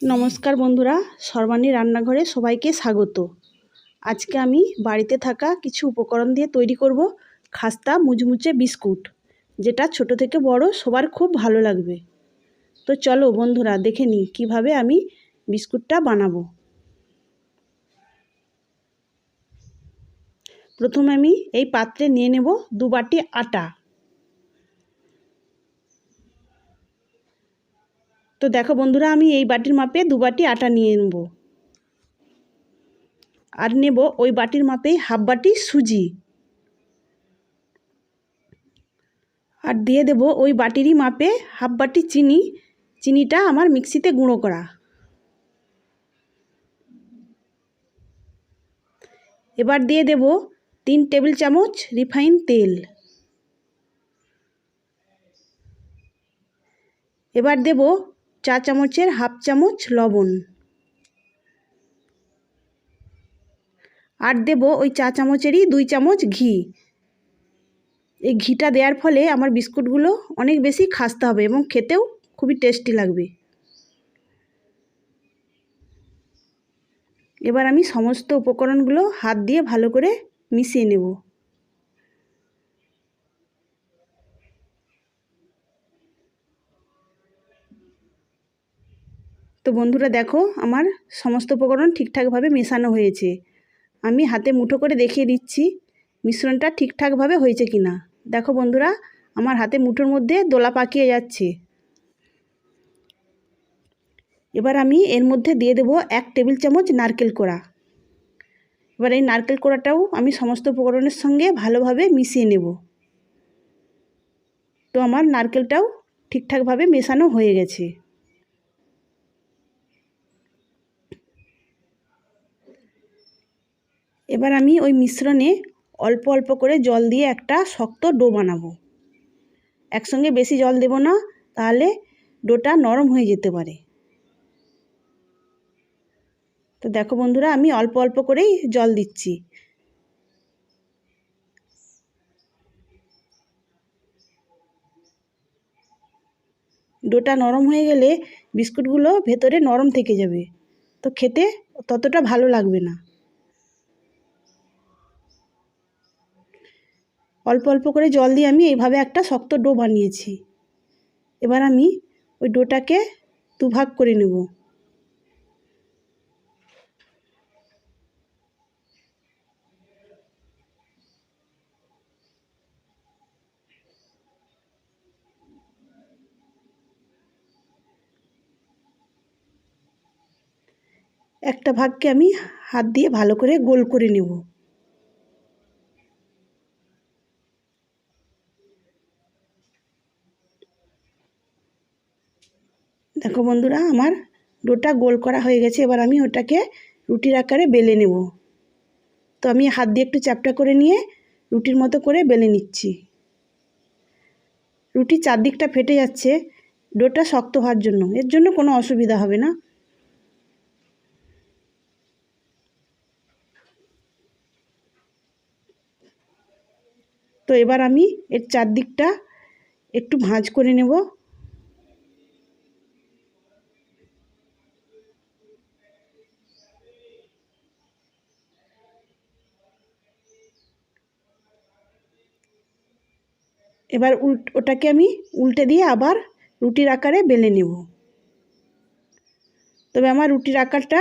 নমস্কার বন্ধুরা, সর্বাণী রান্নাঘরে সবাইকে স্বাগত। আজকে আমি বাড়িতে থাকা কিছু উপকরণ দিয়ে তৈরি করব খাস্তা মুচমুচে বিস্কুট, যেটা ছোট থেকে বড় সবার খুব ভালো লাগবে। তো চলো বন্ধুরা, দেখে নিই কীভাবে আমি বিস্কুটটা বানাবো। প্রথমে আমি এই পাত্রে নিয়ে নেব দু বাটি আটা। তো দেখো বন্ধুরা, আমি এই বাটির মাপে দু বাটি আটা নিয়ে নেব। আর নেব ওই বাটির মাপেই হাফ বাটি সুজি। আর দিয়ে দেব ওই বাটিরই মাপে হাফ বাটি চিনি। চিনিটা আমার মিক্সিতে গুঁড়ো করা। এবার দিয়ে দেব তিন টেবিল চামচ রিফাইন তেল। এবার দেব চা চামচের হাফ চামচ লবণ। আর দেব ওই চা চামচেরই দুই চামচ ঘি। এই ঘিটা দেওয়ার ফলে আমার বিস্কুটগুলো অনেক বেশি খাস্তে হবে এবং খেতেও খুবই টেস্টি লাগবে। এবার আমি সমস্ত উপকরণগুলো হাত দিয়ে ভালো করে মিশিয়ে নেব। তো বন্ধুরা দেখো, আমার সমস্ত উপকরণ ঠিকঠাকভাবে মেশানো হয়েছে। আমি হাতে মুঠো করে দেখিয়ে দিচ্ছি, মিশ্রণটা ঠিকঠাকভাবে হয়েছে কি না দেখো বন্ধুরা, আমার হাতে মুঠোর মধ্যে দোলা পাকিয়ে যাচ্ছে। এবার আমি এর মধ্যে দিয়ে দেব এক টেবিল চামচ নারকেল কোড়া। এবার এই নারকেল কোড়াটাও আমি সমস্ত উপকরণের সঙ্গে ভালোভাবে মিশিয়ে নেব। তো আমার নারকেলটাও ঠিকঠাকভাবে মেশানো হয়ে গেছে। এবার আমি ওই মিশ্রণে অল্প অল্প করে জল দিয়ে একটা শক্ত ডো বানাবো। একসঙ্গে বেশি জল দেব না, তাহলে ডোটা নরম হয়ে যেতে পারে। তো দেখো বন্ধুরা, আমি অল্প অল্প করেই জল দিচ্ছি। ডোটা নরম হয়ে গেলে বিস্কুটগুলো ভেতরে নরম থেকে যাবে। তো খেতে ততটা ভালো লাগবে না। অল্প অল্প করে জল দিয়ে আমি এইভাবে একটা শক্ত ডো বানিয়েছি। এবার আমি ওই ডোটাকে দুভাগ করে নেব। একটা ভাগকে আমি হাত দিয়ে ভালো করে গোল করে নেব। দেখো বন্ধুরা, আমার ডোটা গোল করা হয়ে গেছে, এবার আমি ওটাকে রুটির আকারে বেলে নেব। তো আমি হাত দিয়ে একটু চ্যাপটা করে নিয়ে রুটির মতো করে বেলে নিচ্ছি। রুটির চারদিকটা ফেটে যাচ্ছে, ডোটা শক্ত হওয়ার জন্য, এর জন্য কোনো অসুবিধা হবে না। তো এবার আমি এর চারদিকটা একটু ভাঁজ করে নেব। এবার উল্ট, ওটাকে আমি উল্টে দিয়ে আবার রুটির আকারে বেলে নেব। তবে আমার রুটির আকারটা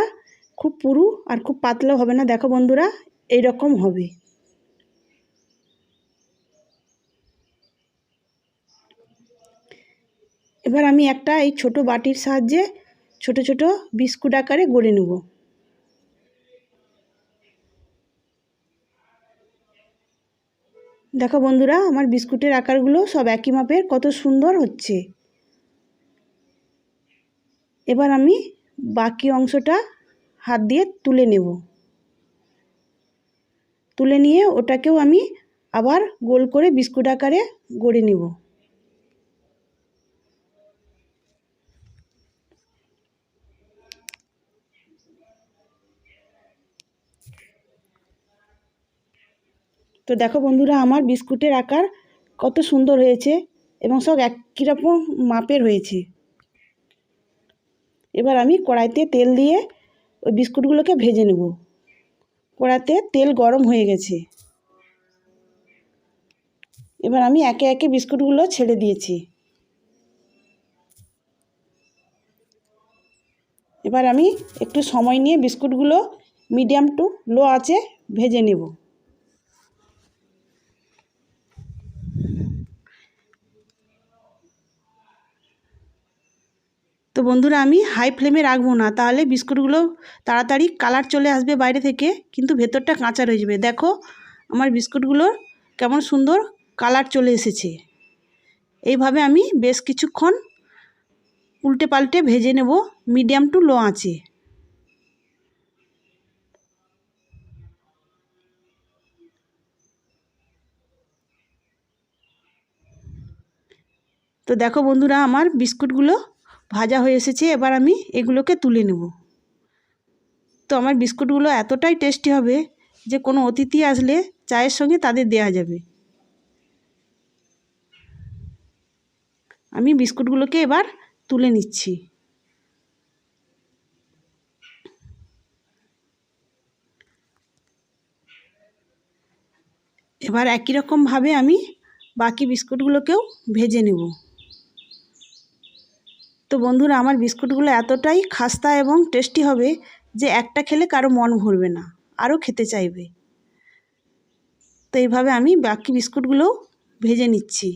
খুব পুরু আর খুব পাতলাও হবে না। দেখো বন্ধুরা এই রকম হবে। এবার আমি একটা এই ছোট বাটির সাহায্যে ছোট ছোট বিস্কুট আকারে গড়ে নেব। দেখো বন্ধুরা, আমার বিস্কুটের আকারগুলো সব একই মাপের, কত সুন্দর হচ্ছে। এবার আমি বাকি অংশটা হাত দিয়ে তুলে নেব। তুলে নিয়ে ওটাকেও আমি আবার গোল করে বিস্কুট আকারে গড়ে নেব। তো দেখো বন্ধুরা, আমার বিস্কুটের আকার কত সুন্দর হয়েছে এবং সব একই রকম মাপের হয়েছে। এবার আমি কড়াইতে তেল দিয়ে ওই বিস্কুটগুলোকে ভেজে নেব। কড়াতে তেল গরম হয়ে গেছে। এবার আমি একে একে বিস্কুটগুলো ছেড়ে দিয়েছি। এবার আমি একটু সময় নিয়ে বিস্কুটগুলো মিডিয়াম টু লো আছে ভেজে নেব। তো বন্ধুরা, আমি হাই ফ্লেমে রাখব না। তাহলে বিস্কুটগুলো তাড়াতাড়ি কালার চলে আসবে বাইরে থেকে, কিন্তু ভেতরটা কাঁচা রয়ে যাবে। দেখো, আমার বিস্কুটগুলোর কেমন সুন্দর কালার চলে এসেছে। এইভাবে আমি বেশ কিছুক্ষণ উল্টে পাল্টে ভেজে নেব মিডিয়াম টু লো আঁচে। তো দেখো বন্ধুরা, আমার বিস্কুটগুলো ভাজা হয়ে এসেছে, এবার আমি এগুলোকে তুলে নেব। তো আমার বিস্কুটগুলো এতটাই টেস্টি হবে যে কোনো অতিথি আসলে চায়ের সঙ্গে তাদের দেয়া যাবে। আমি বিস্কুটগুলোকে এবার তুলে নিচ্ছি। এবার একই রকমভাবে আমি বাকি বিস্কুটগুলোকেও ভেজে নেব। বন্ধুরা, আমার বিস্কুটগুলো এতটাই খাস্তা এবং টেস্টি হবে যে একটা খেলে কারও মন ভরবে না, আরও খেতে চাইবে। তো এইভাবে আমি বাকি বিস্কুটগুলোও ভেজে নিচ্ছি।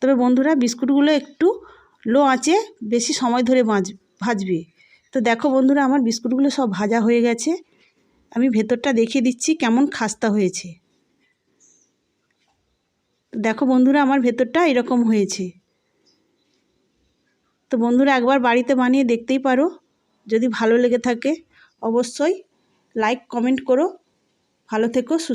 তবে বন্ধুরা, বিস্কুটগুলো একটু লো আঁচে বেশি সময় ধরে ভাজ ভাজবে। তো দেখো বন্ধুরা, আমার বিস্কুটগুলো সব ভাজা হয়ে গেছে। আমি ভেতরটা দেখিয়ে দিচ্ছি কেমন খাস্তা হয়েছে। দেখো বন্ধুরা, আমার ভেতরটা এরকম হয়েছে। তো বন্ধুরা, একবার বাড়িতে বানিয়ে দেখতেই পারো। যদি ভালো লেগে থাকে, অবশ্যই লাইক কমেন্ট করো। ভালো থেকো